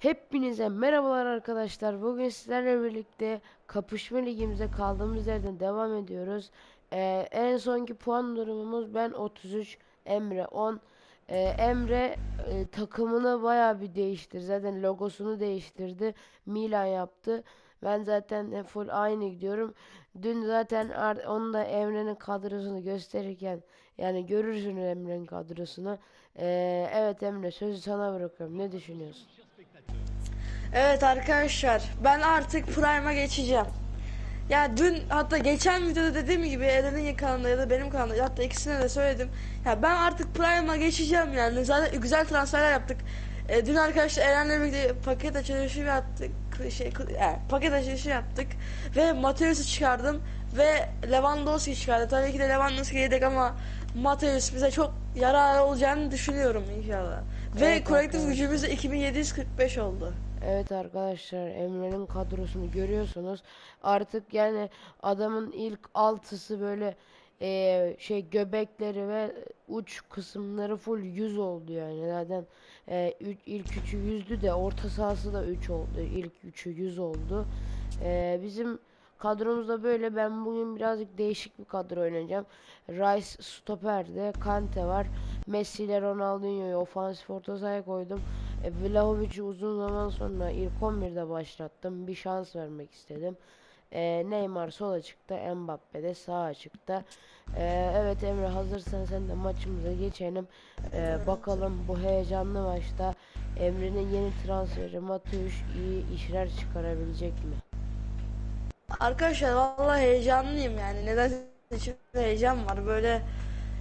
Hepinize merhabalar arkadaşlar. Bugün sizlerle birlikte kapışma ligimize kaldığımız yerden devam ediyoruz. Ee, en sonki puan durumumuz ben 33, Emre 10. Ee, Emre e, takımını bayağı bir değiştirdi. Zaten logosunu değiştirdi. Milan yaptı. Ben zaten full aynı gidiyorum. Dün zaten onu da Emre'nin kadrosunu gösterirken yani görürsünüz Emre'nin kadrosunu. Ee, evet Emre sözü sana bırakıyorum. Ne düşünüyorsun? Evet arkadaşlar ben artık Prime'a geçeceğim. Ya dün hatta geçen videoda dediğim gibi Eren'in kanalında ya da benim kanalımda hatta ikisine de söyledim. Ya ben artık Prime'a geçeceğim yani. Zaten güzel transferler yaptık. E, dün arkadaşlar Eren'le birlikte paket açılışı yaptık. Şey, yani paket açılışı yaptık. Ve Mateus'u çıkardım. Ve Lewandowski çıkardı. Tabii ki de Lewandowski yedek ama Mateus bize çok yararlı olacağını düşünüyorum inşallah. Ve Evet kolektif gücümüz de 2745 oldu. Evet arkadaşlar Emre'nin kadrosunu görüyorsunuz. Artık yani adamın ilk altısı böyle eee, şey göbekleri ve uç kısımları full 100 oldu yani. Zaten eee, üç- ilk üçü 100'dü de orta sahası da 3 oldu. İlk üçü 100 oldu. Eee, bizim kadromuzda böyle ben bugün birazcık değişik bir kadro oynayacağım. Rice stoperde, Kante var. Messi ile Ronaldinho'yu ofansif orta sahaya koydum. E, Vlahovic'i uzun zaman sonra ilk 11'de başlattım. Bir şans vermek istedim. E, Neymar sola çıktı. Mbappe de sağa çıktı. E, evet Emre hazırsan sen de maçımıza geçelim. E, bakalım bu heyecanlı maçta Emre'nin yeni transferi Matuş iyi işler çıkarabilecek mi? Arkadaşlar vallahi heyecanlıyım yani. Neden içimde heyecan var. Böyle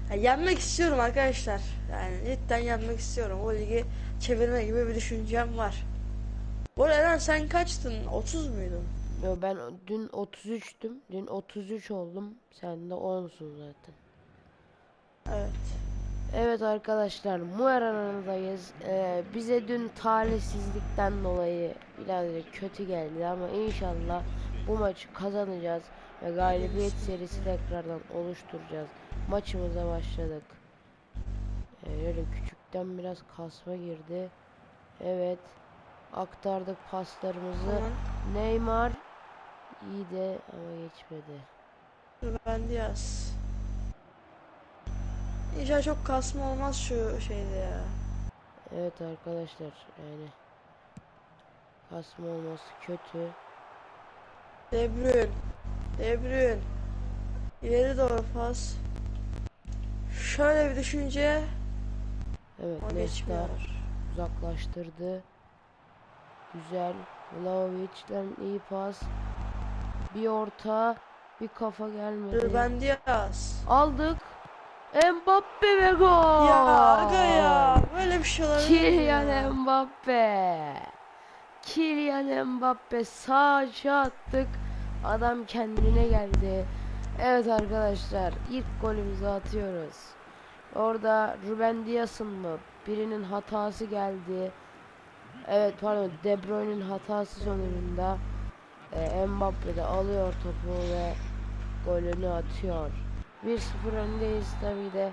ya yenmek istiyorum arkadaşlar. Yani cidden yenmek istiyorum. O ligi çevirme gibi bir düşüncem var. Bu arada Eren sen kaçtın? 30 muydun? Yo, ben dün 33'tüm. Dün 33 oldum. Sen de 10'sun zaten. Evet. Evet arkadaşlar Muerana'dayız. Ee, bize dün talihsizlikten dolayı birazcık kötü geldi ama inşallah bu maçı kazanacağız ve galibiyet serisi tekrardan oluşturacağız. Maçımıza başladık. Ee, öyle küçükten biraz kasma girdi. Evet. Aktardık paslarımızı. Aman. Neymar iyi de ama geçmedi. Ben Diaz. İnşallah çok kasma olmaz şu şeyde ya. Evet arkadaşlar yani kasma olması kötü. De Bruyne. De Bruyne. İleri doğru pas. Şöyle bir düşünce Evet o geçmiyor. uzaklaştırdı. Güzel. Vlahovic'den iyi pas. Bir orta, bir kafa gelmedi. Dur ben Diaz. Aldık. Mbappe ve gol. Ya aga ya böyle bir şey olabilir Kylian ya? Mbappe. Kylian Mbappe sağ attık. Adam kendine geldi. Evet arkadaşlar ilk golümüzü atıyoruz. Orada Ruben Dias'ın mı? Birinin hatası geldi. Evet pardon De Bruyne'nin hatası sonucunda e, Mbappe de alıyor topu ve golünü atıyor. 1-0 öndeyiz tabii de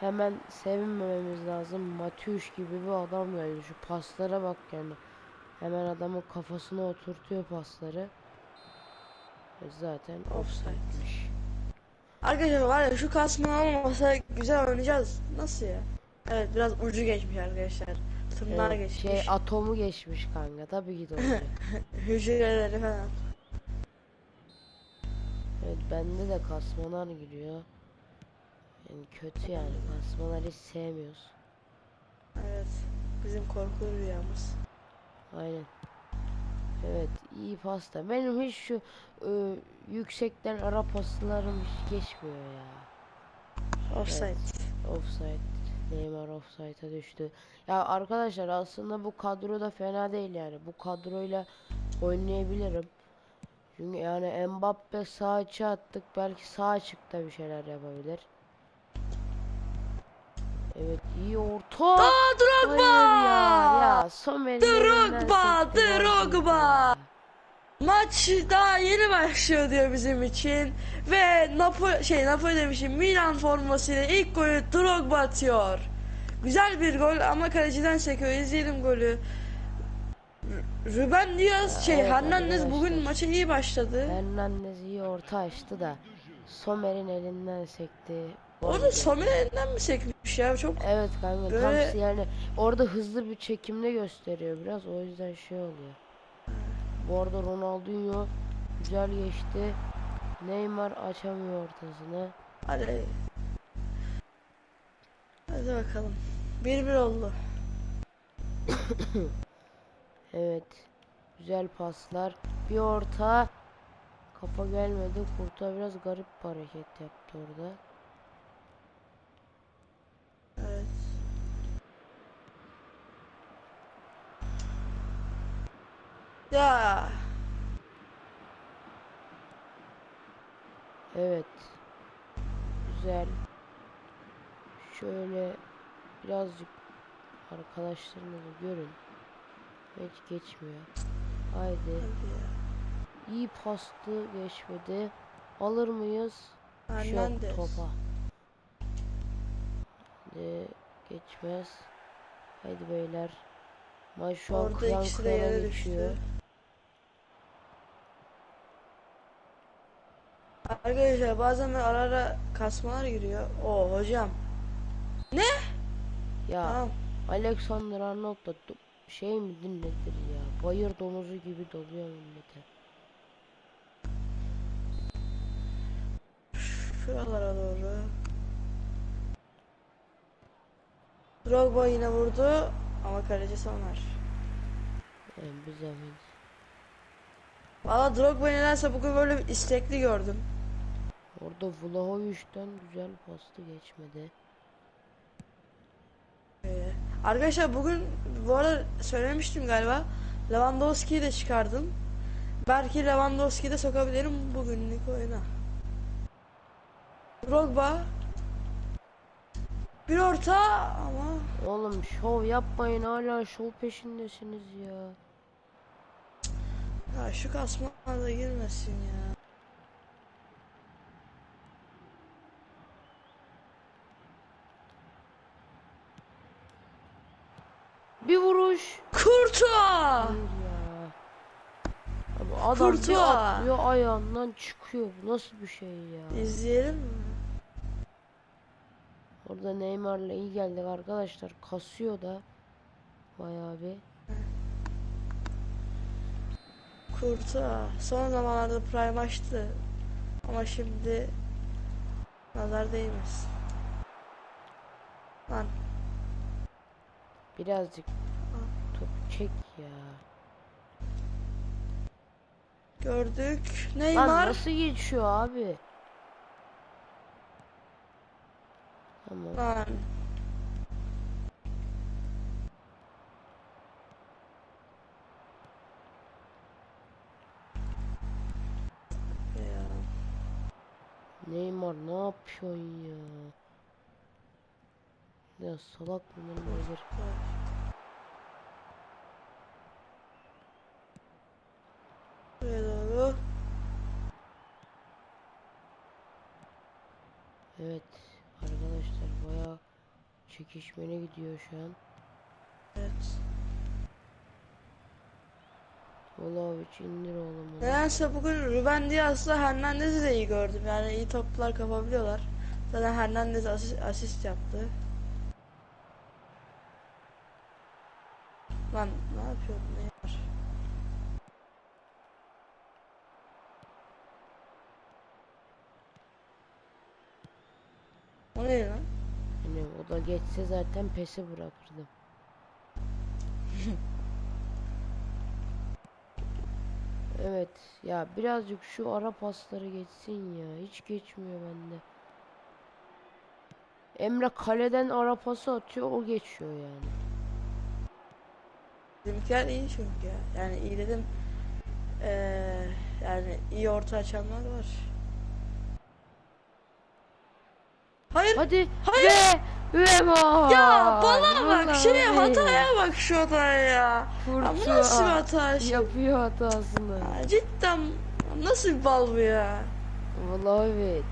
hemen sevinmememiz lazım. Matiuş gibi bir adam geldi. Şu paslara bak yani. Hemen adamın kafasına oturtuyor pasları. E zaten offside'miş. Arkadaşlar var ya şu kasma olmasa güzel oynayacağız. Nasıl ya? Evet biraz ucu geçmiş arkadaşlar. Tırnağı Evet, geçmiş. şey atomu geçmiş kanka. Tabii ki de olacak. Hücreleri falan. evet bende de kasmalar giriyor. Yani kötü yani. Kasmaları hiç sevmiyoruz. Evet. Bizim korkulu rüyamız. Aynen. Evet iyi pasta. Benim hiç şu e, yüksekten ara paslarım hiç geçmiyor ya. Offside. Offside. Neymar offside'a düştü. Ya arkadaşlar aslında bu kadro da fena değil yani. Bu kadroyla oynayabilirim. Çünkü yani Mbappe sağ açı attık. Belki sağ açıkta bir şeyler yapabilir. Evet iyi orta. Aa Hayır Drogba! ya. Ya Somer'i Drogba, sekti Drogba! Maç daha yeni başlıyor diyor bizim için. Ve Napoli şey Napoli demişim Milan formasıyla ilk golü Drogba atıyor. Güzel bir gol ama kaleciden sekiyor. İzleyelim golü. Ruben Diaz şey evet Hernandez bugün maça iyi başladı. Hernandez iyi orta açtı da Sommer'in elinden sekti. Orada geldi. Somer elinden mi ya? Çok Evet kanka Böyle- tam yani orada hızlı bir çekimde gösteriyor biraz o yüzden şey oluyor. Bu arada Ronaldinho güzel geçti. Neymar açamıyor ortasını. hadi. Hadi bakalım. 1-1 oldu. Evet. Güzel paslar. Bir orta. Kafa gelmedi. Kurta biraz garip bir hareket yaptı orada. Evet. Ya Evet. Güzel. Şöyle birazcık arkadaşlarınızı görün. Hiç geçmiyor. Haydi. hadi. İyi pastı geçmedi. Alır mıyız? Hernandez. topa. Hadi geçmez. Haydi beyler. Maç şu an Orada kırana yere geçiyor. düştü. Arkadaşlar bazen ara ara kasmalar giriyor. O hocam. Ya Tamam. Alexander Arnold da şey midir nedir ya? Bayır domuzu gibi doluyor millete. Şuralara doğru. Drogba yine vurdu ama kaleci Somer. Yani bir zahmet. Valla Drogba'yı nedense bugün böyle istekli gördüm. Orada Vlahovic'den güzel pastı geçmedi. Ee, arkadaşlar bugün bu arada söylemiştim galiba. Lewandowski'yi de çıkardım. Belki Lewandowski'yi de sokabilirim bugünlük oyuna. Drogba. Bir orta ama Oğlum şov yapmayın hala şov peşindesiniz ya. ya şu kasma da girmesin ya. Vuruş. Kurtuğa! Adam bir Kurtuğa. atlıyor ayağından çıkıyor. Bu nasıl bir şey ya? İzleyelim mi? Orada Neymar'la iyi geldik arkadaşlar. Kasıyor da. Bayağı bir. Kurtuğa. Son zamanlarda prime açtı. Ama şimdi nazar değmesin. Lan Birazcık çek ya. gördük. Lan Neymar. nasıl geçiyor abi? Tamam. Lan. Neymar ne yapıyorsun ya? Ya salak mı nedir? Buraya doğru. Evet arkadaşlar bayağı çekişmene gidiyor şu an. Evet. Vlahovic indir oğlum onu. Nedense bugün Ruben Diaz'la Hernandez'i de iyi gördüm. Yani iyi toplar kapabiliyorlar. Zaten Hernandez asist, asist yaptı. Lan ne yapıyordun Neymar? O ne lan? Hani o da geçse zaten pesi bırakırdım. Evet ya birazcık şu ara pasları geçsin ya hiç geçmiyor bende. Emre kaleden ara pası atıyor o geçiyor yani. Bizimkiler iyi çünkü ya. Yani iyi dedim. Eee yani iyi orta açanlar var. Hayır. Hadi Hayır. ve ve gol. Ya bana bak şey Vlahovic. hataya bak şu hataya ya. Ya bu nasıl bir hata? şey? Yapıyor hatasını. Ya cidden nasıl bir bal bu ya? Vlahovic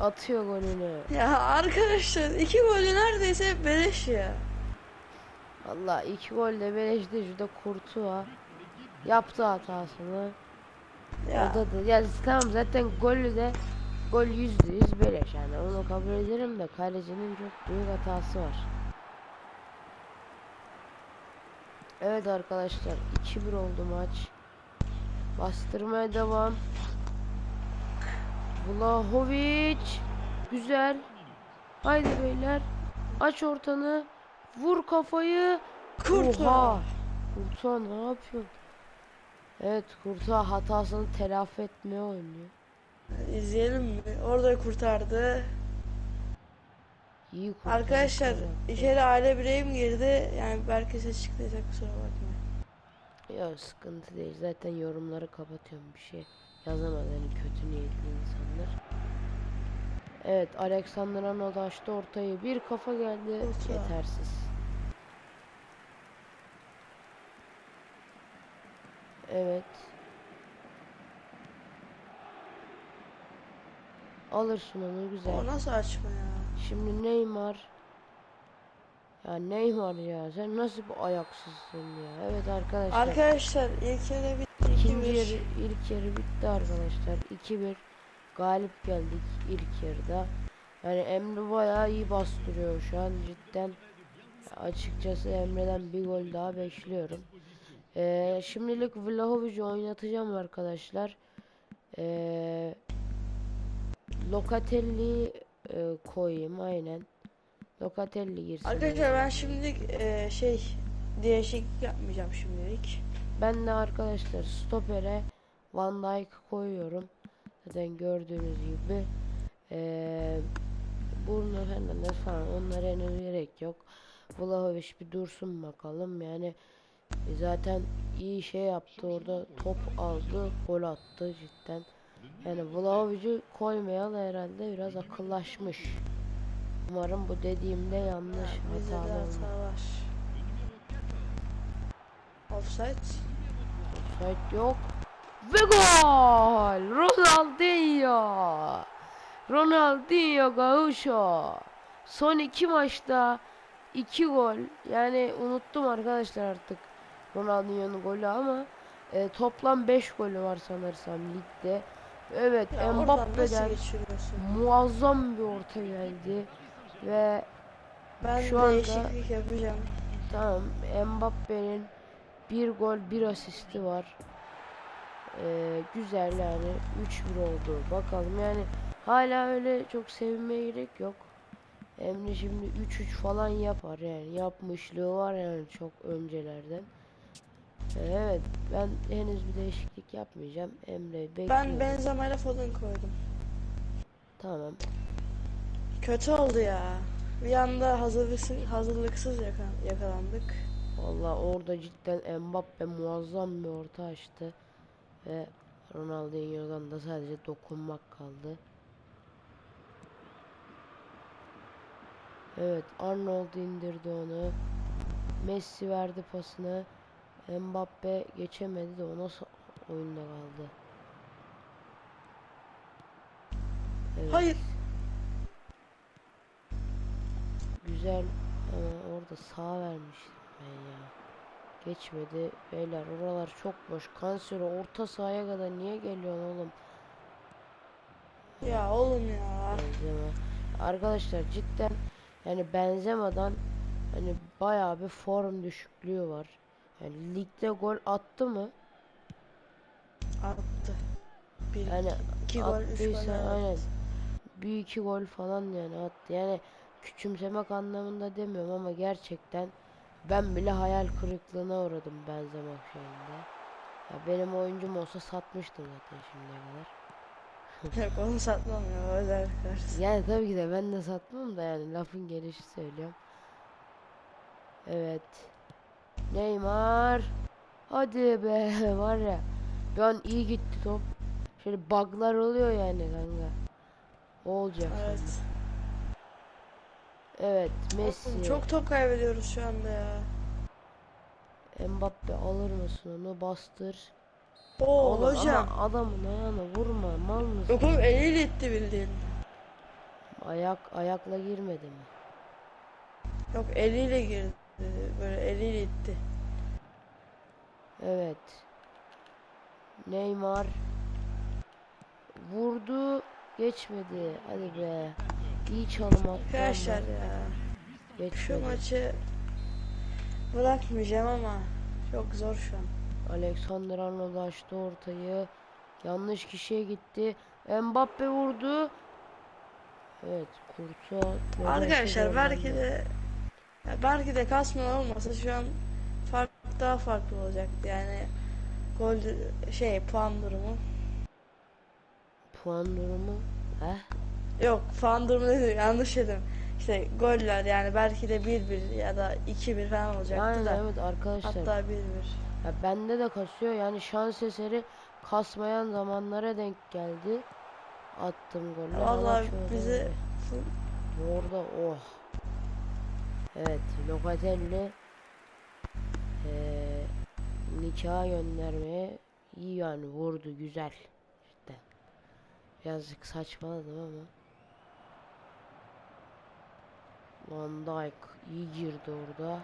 atıyor golünü. Ya arkadaşlar iki golü neredeyse beleş ya. Allah iki gol de beleşti şurada Kurtuğa. Yaptı hatasını. Ya. O da yani tamam zaten golü de gol yüzde yüz beleş yani onu kabul ederim de kalecinin çok büyük hatası var. Evet arkadaşlar 2-1 oldu maç. Bastırmaya devam. Vlahovic güzel. Haydi beyler. Aç ortanı. Vur kafayı. Kurtu. Oha. Kurtuğa ne yapıyorsun? Evet Kurtuğa hatasını telafi etmeye oynuyor. İzleyelim mi? Orada kurtardı. İyi kurtardı. Arkadaşlar içeri aile bireyim girdi. Yani belki ses çıkacak kusura bakmayın. Ya sıkıntı değil. Zaten yorumları kapatıyorum. Bir şey yazamaz yani kötü niyetli insanlar. Evet Alexander Arnold açtı ortayı. Bir kafa geldi. Kurtuğa. Yetersiz. Evet. Alırsın onu güzel. O nasıl açma ya? Şimdi Neymar. Ya Neymar ya sen nasıl bu ayaksızsın ya? Evet arkadaşlar. Arkadaşlar ilk yarı bitti. İkinci 2-1. yarı ilk yarı bitti arkadaşlar. 2-1 galip geldik ilk yarıda. Yani Emre bayağı iyi bastırıyor şu an cidden. Açıkçası Emre'den bir gol daha bekliyorum. Ee, şimdilik Vlahovic'i oynatacağım arkadaşlar. Ee, Locatelli e, koyayım aynen. Locatelli girsin. Arkadaşlar ben şimdi e, şey değişiklik yapmayacağım şimdilik. Ben de arkadaşlar stopere Van Dijk koyuyorum. Zaten gördüğünüz gibi eee Bruno Fernandes falan onlara henüz gerek yok. Vlahovic bir dursun bakalım yani e, zaten iyi şey yaptı orada top aldı gol attı cidden. Yani Vlahovic'i koymayalı herhalde biraz akıllaşmış. Umarım bu dediğimde yanlış hatalı olmaz. hata var. Offside. Offside yok. Ve gol! Ronaldinho! Ronaldinho Gaucho! Son iki maçta iki gol. Yani unuttum arkadaşlar artık Ronaldinho'nun golü ama e, toplam 5 golü var sanırsam ligde. Evet Ya Mbappe'den muazzam bir orta geldi ve Ben Şu anda- değişiklik yapacağım. Tamam Mbappe'nin bir gol bir asisti var. Ee, güzel yani 3-1 oldu. Bakalım yani hala öyle çok sevinmeye gerek yok. Emre şimdi 3-3 falan yapar yani yapmışlığı var yani çok öncelerden. Evet ben henüz bir değişiklik yapmayacağım. Emre bekliyorum. Ben Benzema ile Foden koydum. Tamam. Kötü oldu ya. Bir anda hazırlıksız, hazırlıksız yaka- yakalandık. Valla orada cidden Mbappe muazzam bir orta açtı. Ve Ronaldinho'dan da sadece dokunmak kaldı. Evet Arnold indirdi onu. Messi verdi pasını. Mbappe geçemedi de o nasıl oyunda kaldı. Evet. Hayır. Güzel ama orada sağ vermiştim ben ya. Geçmedi. Beyler oralar çok boş. Kansero orta sahaya kadar niye geliyorsun oğlum? Ya oğlum ya. Benzema. Arkadaşlar cidden yani Benzema'dan hani bayağı bir form düşüklüğü var. Yani ligde gol attı mı? Attı. Bir, Yani iki gol, üç gol. attıysa evet. aynen. Bir iki gol falan yani attı. Yani küçümsemek anlamında demiyorum ama gerçekten ben bile hayal kırıklığına uğradım Benzema şeyinde. Ya benim oyuncum olsa satmıştım zaten şimdiye kadar. Yok onu satmam ya. Özel karşı. Yani tabii ki de ben de satmam da yani lafın gelişi söylüyorum. Evet. Neymar. Hadi be var ya. Bir an iyi gitti top. Şöyle bug'lar oluyor yani kanka. O olacak Evet. sonra. Evet Messi. Oğlum Çok top kaybediyoruz şu anda ya. Mbappe alır mısın onu bastır. Oo Oğlum hocam. ama adamın ayağına vurma mal mısın? Yok oğlum eliyle itti bildiğin. Ayak ayakla girmedi mi? Yok eliyle girdi. Böyle eliyle itti. Evet. Neymar vurdu geçmedi. Hadi be. İyi çalım attı. Arkadaşlar ya. Şu Geçmedi. maçı bırakmayacağım ama çok zor şu an. Alexander Arnold açtı ortayı. Yanlış kişiye gitti. Mbappe vurdu. Evet, Kurtuğa. Arkadaşlar belki de ya belki de kasma olmasa şu an fark daha farklı olacaktı yani gol şey puan durumu. puan durumu. Heh. Yok puan durumu dedim yanlış dedim. İşte goller yani belki de 1-1 ya da 2-1 falan olacaktı Yani da. evet arkadaşlar. Hatta 1-1. Ya bende de kasıyor. Yani şans eseri kasmayan zamanlara denk geldi. Attım golü. Şöyle bizi Orada oh. Evet, Locatelli eee nikaha göndermeye iyi yani vurdu güzel. İşte birazcık saçmaladım ama. Van Dijk iyi girdi orada.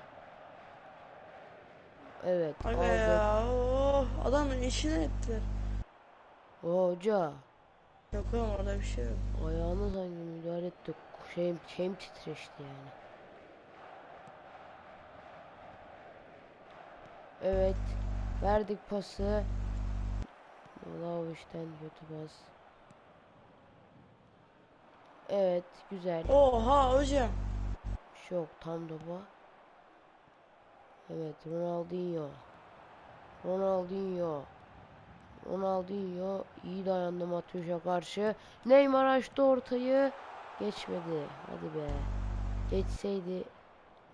Evet Aga ya oh, adamın içine ettiler. O hoca Yok oğlum orada bir şey yok. ayağını sanki müdahale etti. Şeyim, şeyim titreşti yani. Evet. Verdik pası. Vlahovic'den kötü pas. Evet. Güzel. Oha hocam. Bir şey yok. Tam topa. Evet. Ronaldinho. Ronaldinho. Ronaldinho iyi dayandı Matheus'a karşı. Neymar açtı ortayı. Geçmedi. Hadi be. Geçseydi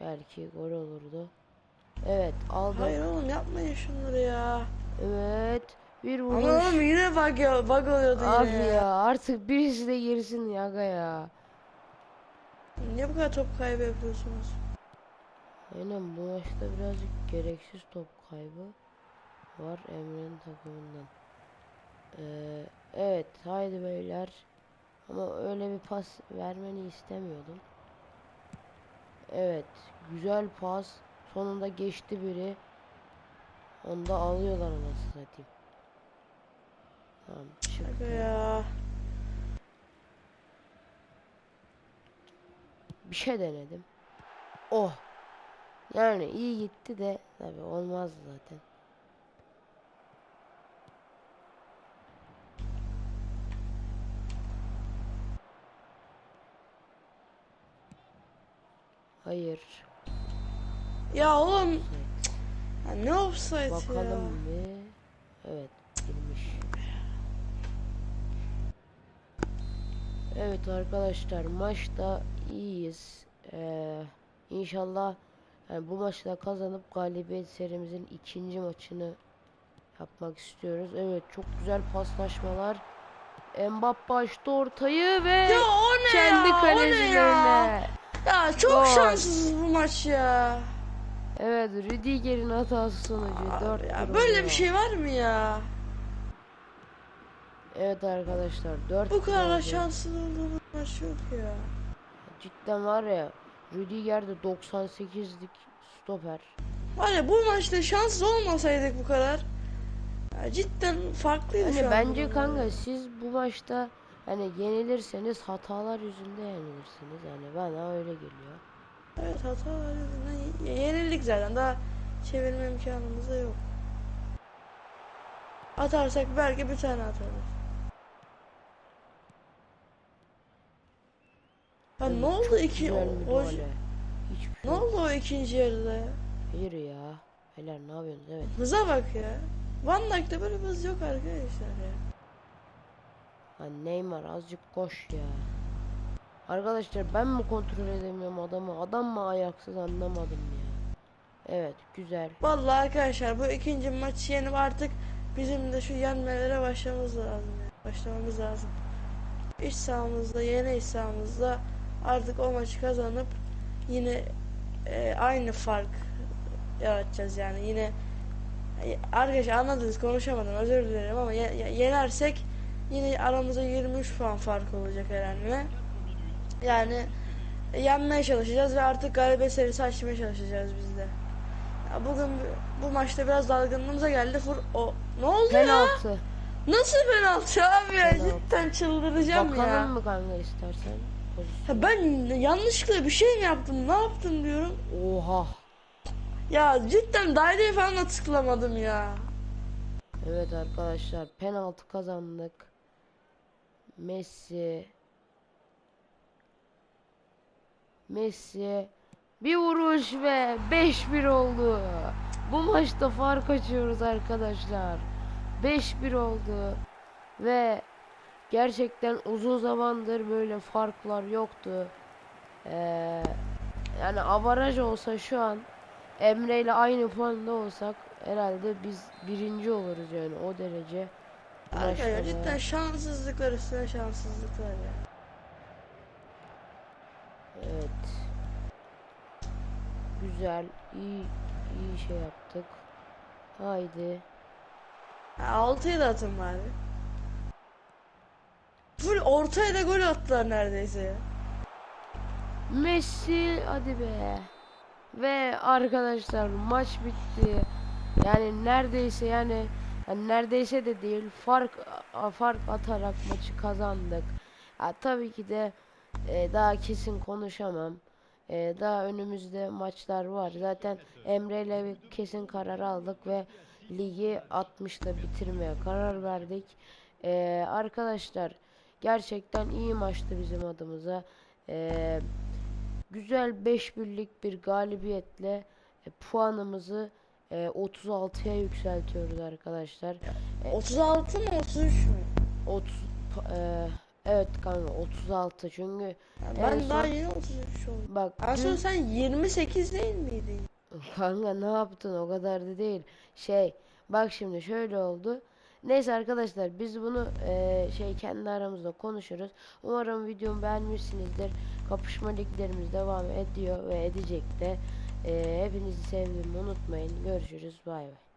belki gol olurdu. Evet aldı. Hayır oğlum yapmayın şunları ya. Evet. Bir Ama vuruş. oğlum yine bug, ya, bug oluyordu Abi yine ya artık birisi de girsin ya aga ya. Niye bu kadar top kaybı yapıyorsunuz? Aynen bu maçta birazcık gereksiz top kaybı var Emre'nin takımından. Ee, evet haydi beyler. Ama öyle bir pas vermeni istemiyordum. Evet güzel pas. Sonunda geçti biri. Onu da alıyorlar anasını satayım. Tamam çıktı. ya. Bir şey denedim. Oh. Yani iyi gitti de tabi olmaz zaten. Hayır. Ya oğlum ya ne offside ya? Bakalım bir. Evet girmiş. Evet arkadaşlar maçta iyiyiz. Ee, inşallah yani bu maçta kazanıp galibiyet serimizin ikinci maçını yapmak istiyoruz. Evet çok güzel paslaşmalar. Mbappe açtı ortayı ve Ya o ne kendi ya? O ne ya? kalecilerine. Ya çok Gol. şanssız bu maç ya. Evet Rüdiger'in hatası sonucu Abi 4 ya böyle bir şey var mı ya? Evet arkadaşlar 4 Bu kadar da şanssız olduğumuz maç yok ya. Cidden var ya Rüdiger de 98'lik stoper. Var ya bu maçta şanssız olmasaydık bu kadar. Ya cidden farklıydı Hani şu bence kanka siz bu maçta hani yenilirseniz hatalar yüzünden yenilirsiniz. Yani bana öyle geliyor. Evet yüzünden ye- yenildik zaten. Daha çevirme imkanımız da yok. Atarsak belki bir tane atarız. Ya ne oldu iki o, ne oldu o ikinci yarıda ya? Hayır ya. Beyler ne yapıyorsunuz? Evet. Hıza bak ya. Van Dijk'te böyle hız yok arkadaşlar ya. Lan Neymar azıcık koş ya. Arkadaşlar ben mi kontrol edemiyorum adamı? Adam mı ayaksız anlamadım ya. Evet güzel. Vallahi arkadaşlar bu ikinci maçı yenip artık bizim de şu yenmelere başlamamız lazım. ya. Başlamamız lazım. İç sahamızda, yeni iç sahamızda artık o maçı kazanıp yine e, aynı fark yaratacağız yani. Yine arkadaşlar anladınız konuşamadım özür dilerim ama ye- yenersek yine aramızda 23 puan fark olacak herhalde. Yani yenmeye çalışacağız ve artık galibiyet serisi açmaya çalışacağız biz de. Ya bugün bu- maçta biraz dalgınlığımıza geldi. Fur o ne oldu ya? Penaltı. Nasıl penaltı abi ya? Penaltı. Cidden çıldıracağım Bakalım ya. mı kanka istersen? Ya ben yanlışlıkla bir şey mi yaptım? Ne yaptım diyorum. Oha. Ya cidden daireyi falan da tıklamadım ya. Evet arkadaşlar penaltı kazandık. Messi. Messi. Bir vuruş ve 5-1 oldu. Bu maçta fark açıyoruz arkadaşlar. 5-1 oldu. Ve gerçekten uzun zamandır böyle farklar yoktu. Ee, yani avaraj olsa şu an Emre ile aynı puanda olsak herhalde biz birinci oluruz yani o derece. Arkadaşlar cidden şanssızlıklar üstüne şanssızlıklar ya. Güzel, iyi iyi şey yaptık. Haydi. Ha, altıyı da atın bari. Full ortaya da gol attılar neredeyse ya. Messi hadi be. Ve arkadaşlar maç bitti. Yani neredeyse yani, yani neredeyse de değil fark fark atarak maçı kazandık. Ha, tabii ki de e, daha kesin konuşamam. E, daha önümüzde maçlar var. Zaten Emre ile bir kesin karar aldık ve ligi 60'ta bitirmeye karar verdik. E, arkadaşlar gerçekten iyi maçtı bizim adımıza. E, güzel 5 birlik bir galibiyetle e, puanımızı e, 36'ya yükseltiyoruz arkadaşlar. E, 36 mı 33 mü? 30 pa- e, evet kanka 36 çünkü Ya En ben daha son- yeni 33 oldum. bak En dün- son sen 28 değil miydin? Kanka ne yaptın o kadar da değil. Şey bak şimdi şöyle oldu. Neyse arkadaşlar biz bunu eee, şey kendi aramızda konuşuruz. Umarım videomu beğenmişsinizdir. Kapışma liglerimiz devam ediyor ve edecek de. Eee, hepinizi sevdiğimi unutmayın. Görüşürüz. Bay bay.